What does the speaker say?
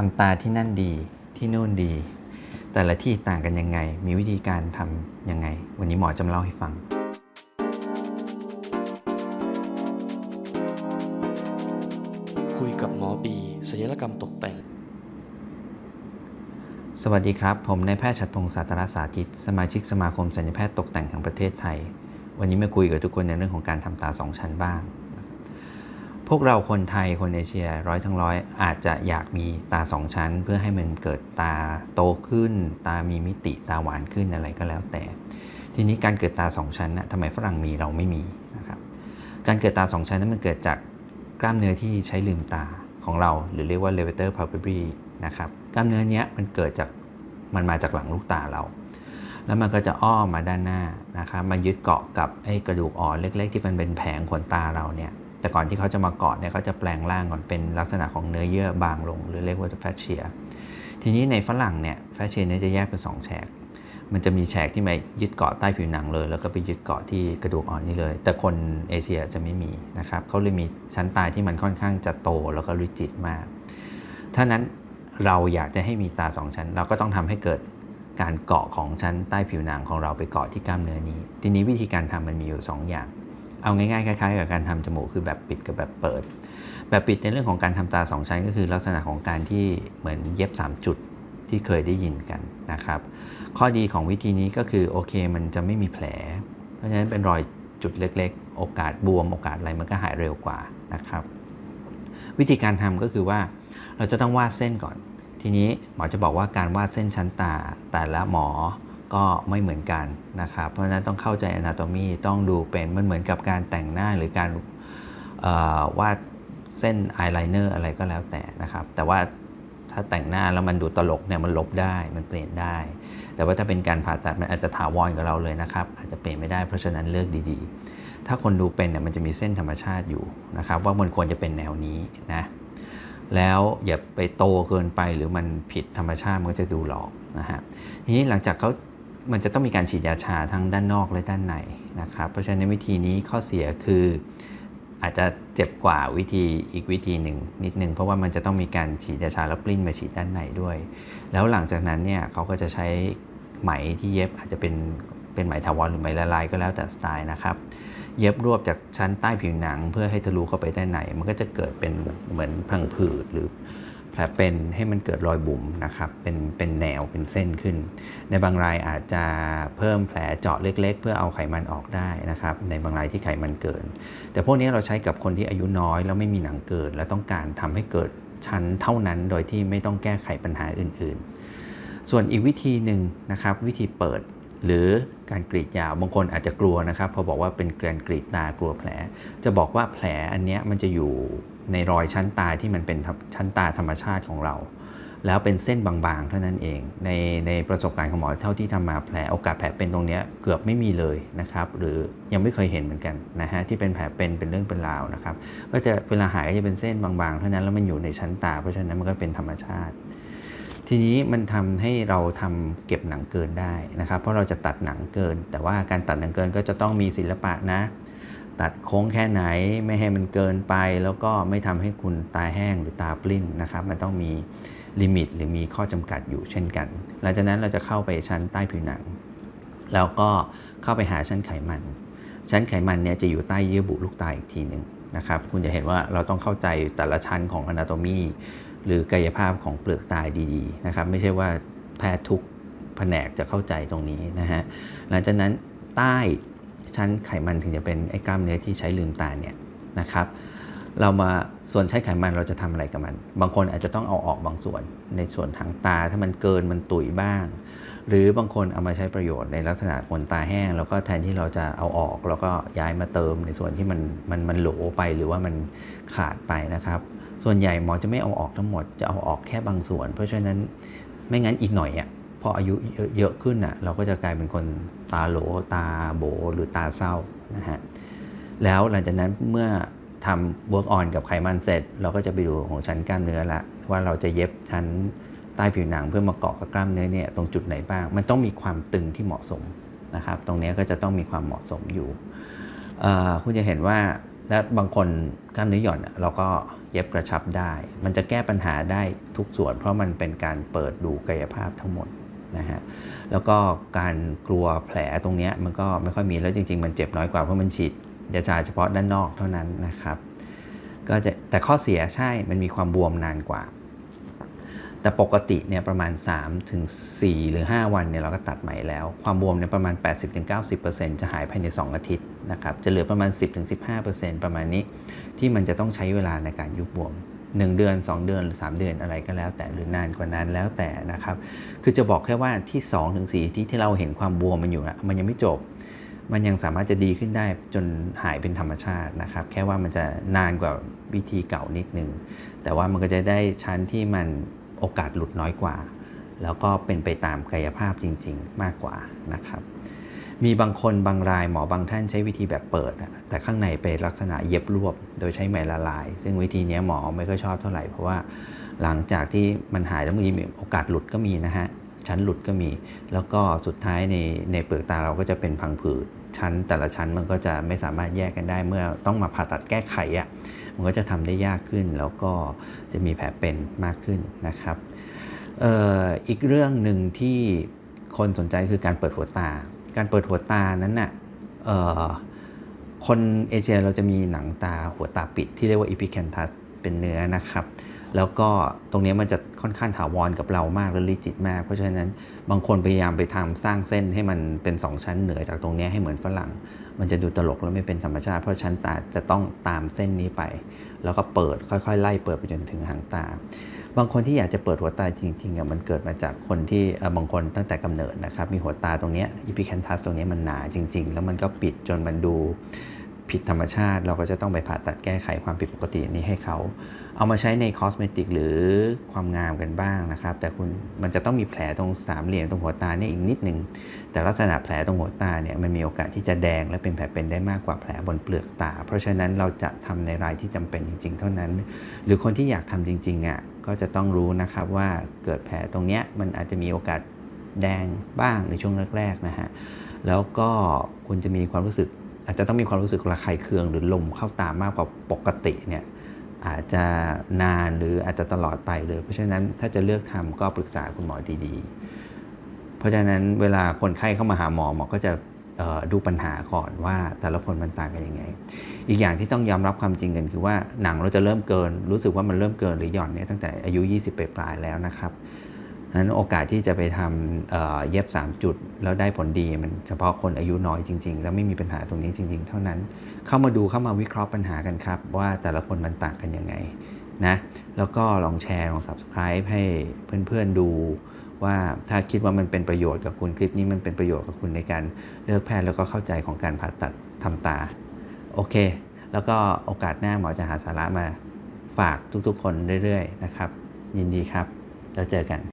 ทำตาที่นั่นดีที่นู่นดี แต่ละที่ต่างกันยังไง มีวิธีการทำยังไง วันนี้หมอจะมาเล่าให้ฟัง คุยกับหมอบีศัลยกรรมตกแต่ง สวัสดีครับ ผมนายแพทย์ชัดพงศ์สาตรสาธิต สมาชิกสมาคมศัลยแพทย์ตกแต่งแห่งประเทศไทย วันนี้มาคุยกับทุกคนในเรื่องของการทำตาสองชั้นบ้าง พวกเราคนไทยคนเอเชียร้อยทั้งร้อยอาจจะอยากมีตาสองชั้น เพื่อให้มันเกิดตาโตขึ้น ตามีมิติตาหวานขึ้นอะไรก็แล้วแต่ ทีนี้การเกิดตาสองชั้นนะทำไมฝรั่งมีเราไม่มีนะครับการเกิดตาสองชั้นนั้นมันเกิดจากกล้ามเนื้อที่ใช้ลืมตาของเรา หรือเรียกว่า levator palpebral นะครับกล้ามเนื้อเนี้ยมันเกิดจากมันมาจากหลังลูกตาเรา แล้วมันก็จะอ้อมมาด้านหน้านะครับมายึดเกาะกับไอ้กระดูกอ่อนเล็ก ๆ ที่มันเป็นแผงขนตาเราเนี่ย แต่ก่อนที่เขาจะมาเกาะเนี่ยเขาจะแปลงร่างก่อนเป็นลักษณะของเนื้อเยื่อบางลง หรือเรียกว่าแฟชเชีย ทีนี้ในฝรั่งเนี่ยแฟชเชียเนี่ยจะแยกเป็นสองแฉก มันจะมีแฉกที่มายึดเกาะใต้ผิวหนังเลย แล้วก็ไปยึดเกาะที่กระดูกอ่อนนี่เลย แต่คนเอเชียจะไม่มีนะครับเขาเลยมีชั้นตาที่มันค่อนข้างจะโตแล้วก็ริจิตมาก ถ้านั้นเราอยากจะให้มีตาสองชั้น เราก็ต้องทำให้เกิดการเกาะของชั้นใต้ผิวหนังของเราไปเกาะที่กล้ามเนื้อนี้ ทีนี้วิธีการทำมันมีอยู่ 2 อย่าง เอาง่ายๆคล้ายๆกับการทำจมูกคือแบบปิดกับแบบเปิด แบบปิดในเรื่องของการทำตาสองชั้นก็คือลักษณะของการที่เหมือนเย็บ 3 จุดที่เคยได้ยินกันนะครับ ข้อดีของวิธีนี้ก็คือโอเคมันจะไม่มีแผล เพราะฉะนั้นเป็นรอยจุดเล็กๆ โอกาสบวมโอกาสอะไรมันก็หายเร็วกว่านะครับ วิธีการทำก็คือว่าเราจะต้องวาดเส้นก่อน ทีนี้หมอจะบอกว่าการวาดเส้นชั้นตาแต่ละหมอ ก็ไม่เหมือนกันนะครับเพราะฉะนั้นต้องเข้าใจ anatomy ต้องดูเป็นมันเหมือนกับการแต่งหน้าหรือการวาดเส้นอายไลเนอร์อะไรก็แล้วแต่นะครับ แต่ว่าถ้าแต่งหน้าแล้วมันดูตลกเนี่ยมันลบได้มันเปลี่ยนได้ แต่ว่าถ้าเป็นการผ่าตัดมันอาจจะถาวรกับเราเลยนะครับ อาจจะเปลี่ยนไม่ได้เพราะฉะนั้นเลือกดีๆ ถ้าคนดูเป็นเนี่ยมันจะมีเส้นธรรมชาติอยู่นะครับ ว่ามันควรจะเป็นแนวนี้นะแล้วอย่าไปโตเกินไปหรือมันผิดธรรมชาติมันก็จะดูหลอกนะฮะทีนี้หลังจากเขา มันจะต้องมีการฉีดยาชาทั้งด้านนอกและด้านในนะครับ เพราะฉะนั้นวิธีนี้ข้อเสียคืออาจจะเจ็บกว่าวิธีอีกวิธีหนึ่งนิดนึง เพราะว่ามันจะต้องมีการฉีดยาชาแล้วปลิ้นมาฉีดด้านในด้วย แล้วหลังจากนั้นเนี่ยเขาก็จะใช้ไหมที่เย็บอาจจะเป็นเป็นไหมถาวรหรือไหมละลายก็แล้วแต่สไตล์นะครับ เย็บรวบจากชั้นใต้ผิวหนัง เพื่อให้ทะลุเข้าไปด้านในมันก็จะเกิดเป็นเหมือนพังผืดหรือ แผลเป็นให้มันเกิดรอยบุ๋มนะครับเป็นเป็นแนวเป็นเส้นขึ้น ในบางรายอาจจะเพิ่มแผลเจาะเล็ก ๆ เพื่อเอาไขมันออกได้นะครับ ในบางรายที่ไขมันเกิน แต่พวกนี้เราใช้กับคนที่อายุน้อยแล้วไม่มีหนังเกินและต้องการทำให้เกิดชั้นเท่านั้นโดยที่ไม่ต้องแก้ไขปัญหาอื่น ๆ ส่วนอีกวิธีหนึ่งนะครับ วิธีเปิดหรือการกรีดยาวบางคนอาจจะกลัวนะครับพอบอกว่าเป็นการกรีดตากลัวแผล จะบอกว่าแผลอันนี้มันจะอยู่ ในรอยชั้นตาที่มันเป็นชั้นตาธรรมชาติของเรา แล้วเป็นเส้นบางๆ เท่านั้นเอง ในในประสบการณ์ของหมอเท่าที่ทำมาแผลโอกาสแผลเป็นตรงนี้เกือบไม่มีเลยนะครับหรือยังไม่เคยเห็นเหมือนกันนะฮะที่เป็นแผลเป็นเป็นเรื่องเป็นราวนะครับก็จะเวลาหายก็จะเป็นเส้นบางๆ เท่านั้นแล้วมันอยู่ในชั้นตา เพราะฉะนั้นมันก็เป็นธรรมชาติทีนี้มันทำให้เราทำเก็บหนังเกินได้นะครับ เพราะเราจะตัดหนังเกิน แต่ว่าการตัดหนังเกินก็จะต้องมีศิลปะนะ ตัดโค้งแค่ไหนไม่ให้มันเกินไป แล้วก็ไม่ทำให้คุณตาแห้งหรือตาปลิ้นนะครับ มันต้องมีลิมิตหรือมีข้อจำกัดอยู่เช่นกัน หลังจากนั้นเราจะเข้าไปชั้นใต้ผิวหนัง แล้วก็เข้าไปหาชั้นไขมัน ชั้นไขมันเนี่ยจะอยู่ใต้เยื่อบุลูกตาอีกทีหนึ่งนะครับ คุณจะเห็นว่าเราต้องเข้าใจแต่ละชั้นของ anatomy หรือกายภาพของเปลือกตาดีๆนะครับ ไม่ใช่ว่าแพทย์ทุกแผนกจะเข้าใจตรงนี้นะฮะ หลังจากนั้นใต้ ชั้นไขมันถึงจะเป็นไอ้กล้ามเนื้อที่ใช้ลืมตาเนี่ยนะครับเรามาส่วนใช้ไขมันเราจะทำอะไรกับมัน บางคนอาจจะต้องเอาออกบางส่วน ในส่วนทางตาถ้ามันเกินมันตุยบ้าง หรือบางคนเอามาใช้ประโยชน์ในลักษณะคนตาแห้ง แล้วก็แทนที่เราจะเอาออกแล้วก็ย้ายมาเติมในส่วนที่มันมันมันโหลไปหรือว่ามันขาดไปนะครับ ส่วนใหญ่หมอจะไม่เอาออกทั้งหมดจะเอาออกแค่บางส่วน เพราะฉะนั้นไม่งั้นอีกหน่อยอะ พออายุเยอะขึ้นอะเราก็จะกลายเป็นคนตาโหลตาโบหรือตาเศร้านะฮะแล้วหลังจากนั้นเมื่อทำ work on กับไขมันเสร็จ เราก็จะไปดูของชั้นกล้ามเนื้อละว่าเราจะเย็บชั้นใต้ผิวหนังเพื่อมาเกาะกับกล้ามเนื้อเนี่ยตรงจุดไหนบ้าง มันต้องมีความตึงที่เหมาะสมนะครับ ตรงนี้ก็จะต้องมีความเหมาะสมอยู่คุณจะเห็นว่าและบางคนกล้ามเนื้อหย่อนเราก็เย็บกระชับได้ มันจะแก้ปัญหาได้ทุกส่วน เพราะมันเป็นการเปิดดูกายภาพทั้งหมด นะฮะแล้วก็การกลัวแผลตรงนี้มันก็ไม่ค่อยมีแล้วจริง ๆ มันเจ็บน้อยกว่าเพราะมันฉีดยาชาเฉพาะด้านนอกเท่านั้นนะครับก็จะแต่ข้อเสียใช่มันมีความบวมนานกว่า แต่ปกติเนี่ยประมาณ3ถึง4หรือ 5 วันเนี่ยเราก็ตัดไหมแล้ว ความบวมเนี่ยประมาณ 80-90%จะหายภายใน 2 อาทิตย์นะครับจะเหลือประมาณ 10-15%ประมาณนี้ที่มันจะต้องใช้เวลาในการยุบบวม 1 เดือน 2 เดือนหรือ 3 เดือนอะไรก็แล้ว แต่หรือนานกว่านั้นแล้วแต่นะครับ คือจะบอกแค่ว่าที่2ถึง4ที่ที่เราเห็นความบวมมันอยู่นะมันยังไม่จบ มันยังสามารถจะดีขึ้นได้จนหายเป็นธรรมชาตินะครับ แค่ว่ามันจะนานกว่าวิธีเก่านิดนึง แต่ว่ามันก็จะได้ชั้นที่มันโอกาสหลุดน้อยกว่า แล้วก็เป็นไปตามกายภาพจริง ๆ มากกว่านะครับ มีบางคนบางรายหมอบางท่านใช้วิธีแบบเปิด แต่ข้างในเป็นลักษณะเย็บรวบ โดยใช้ไหมละลาย ซึ่งวิธีนี้หมอไม่ค่อยชอบเท่าไหร่ เพราะว่าหลังจากที่มันหายแล้วบางทีมีโอกาสหลุดก็มีนะฮะ ชั้นหลุดก็มี แล้วก็สุดท้ายในในเปลือกตาเราก็จะเป็นพังผืด ชั้นแต่ละชั้นมันก็จะไม่สามารถแยกกันได้ เมื่อต้องมาผ่าตัดแก้ไขอะ่ะ มันก็จะทำได้ยากขึ้น แล้วก็จะมีแผลเป็นมากขึ้นนะครับอออีกเรื่องหนึ่งที่คนสนใจคือการเปิดหัวตา การเปิดหัวตานั้นน่ะเอ่อคนเอเชียเราจะมีหนังตาหัวตาปิดที่เรียกว่า epicanthus เป็นเนื้อนะครับ แล้วก็ตรงนี้มันจะค่อนข้างถาวรกับเรามากและลิจิตมาก เพราะฉะนั้นบางคนพยายามไปทำสร้างเส้นให้มันเป็น 2 ชั้นเหนือจากตรงนี้ให้เหมือนฝรั่ง มันจะดูตลกและไม่เป็นธรรมชาติ เพราะชั้นตาจะต้องตามเส้นนี้ไป แล้วก็เปิดค่อยๆ ไล่เปิดไปจนถึงหางตา บางคนที่อยากจะเปิดหัวตาจริงๆอะมันเกิดมาจากคนที่บางคนตั้งแต่กำเนิดนะครับมีหัวตาตรงนี้อีพิแคนทัสตรงนี้มันหนาจริง ๆ แล้วมันก็ปิดจนมันดู ผิดธรรมชาติ เราก็จะต้องไปผ่าตัดแก้ไขความผิดปกตินี้ให้เขา เอามาใช้ในคอสเมติกหรือความงามกันบ้างนะครับ แต่คุณมันจะต้องมีแผลตรงสามเหลี่ยมตรงหัวตาเนี่ยอีกนิดนึงแต่ลักษณะแผลตรงหัวตาเนี่ยมันมีโอกาสที่จะแดงและเป็นแผลเป็นได้มากกว่าแผลบนเปลือกตา เพราะฉะนั้นเราจะทำในรายที่จำเป็นจริง ๆ เท่านั้น หรือคนที่อยากทำจริงๆอะก็จะต้องรู้นะครับว่าเกิดแผลตรงเนี้ยมันอาจจะมีโอกาสแดงบ้างในช่วงแรกๆนะฮะแล้วก็คุณจะมีความรู้สึก อาจจะต้องมีความรู้สึกระคายเคืองหรือลมเข้าตามากกว่าปกติเนี่ยอาจจะนานหรืออาจจะตลอดไปเลย เพราะฉะนั้นถ้าจะเลือกทำก็ปรึกษาคุณหมอดีๆ เพราะฉะนั้นเวลาคนไข้เข้ามาหาหมอหมอก็จะดูปัญหาก่อนว่าแต่ละคนมันต่างกันยังไง อีกอย่างที่ต้องยอมรับความจริงกันคือว่าหนังเราจะเริ่มเกิน รู้สึกว่ามันเริ่มเกินหรือหย่อนเนี่ยตั้งแต่อายุ 20ไปปลายแล้วนะครับ นั้นโอกาสที่จะไปทำเย็บ 3 จุด แล้วได้ผลดีมันเฉพาะคนอายุน้อยจริง ๆ แล้วไม่มีปัญหาตรงนี้จริง ๆ เท่านั้น เข้ามาดูเข้ามาวิเคราะห์ปัญหากันครับ ว่าแต่ละคนมันต่างกันยังไงนะแล้วก็ลองแชร์ลอง subscribe ให้เพื่อนๆดูว่าถ้าคิดว่ามันเป็นประโยชน์กับคุณคลิปนี้มันเป็นประโยชน์กับคุณในการเลือกแพทย์แล้วก็เข้าใจของการผ่าตัดทำตา โอเค แล้วก็โอกาสหน้าหมอจะหาสาระมาฝากทุกๆ คนเรื่อยๆนะครับ ยินดีครับ แล้วเจอกัน